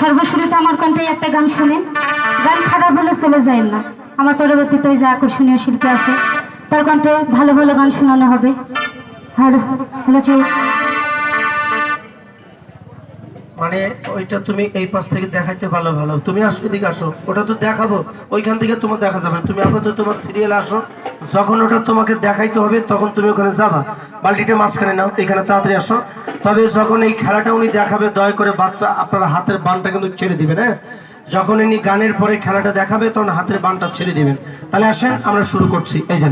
সর্বশুরুতে আমার কণ্ঠে একটা গান শুনেন। গান খারাপ হলে চলে যায় না। আমার পরবর্তীতে যে আকর্ষণীয় শিল্পী আছে, তার কণ্ঠে ভালো ভালো গান শোনানো হবে। মানে ওইটা তুমি এই পাশ থেকে দেখাইতে ভালো ভালো। তুমি আসো, এদিকে আসো। ওটা তো দেখাবো। ওইখান থেকে তোমার দেখা যাবে। তুমি আপাতত তোমার সিরিয়াল আসো। যখন ওটা তোমাকে দেখাইতে হবে, তখন তুমি ওখানে যাবা। বালতিটা মাঝখানে নাও, এখানে তাড়াতাড়ি আসো। তবে যখন এই খেলাটা উনি দেখাবে, দয়া করে বাচ্চা, আপনার হাতের বানটা কিন্তু ছেড়ে দিবেন হ্যাঁ? যখন ইনি গানের পরে খেলাটা দেখাবে, তখন হাতের বানটা ছেড়ে দিবেন। তাহলে আসেন, আমরা শুরু করছি। এই যে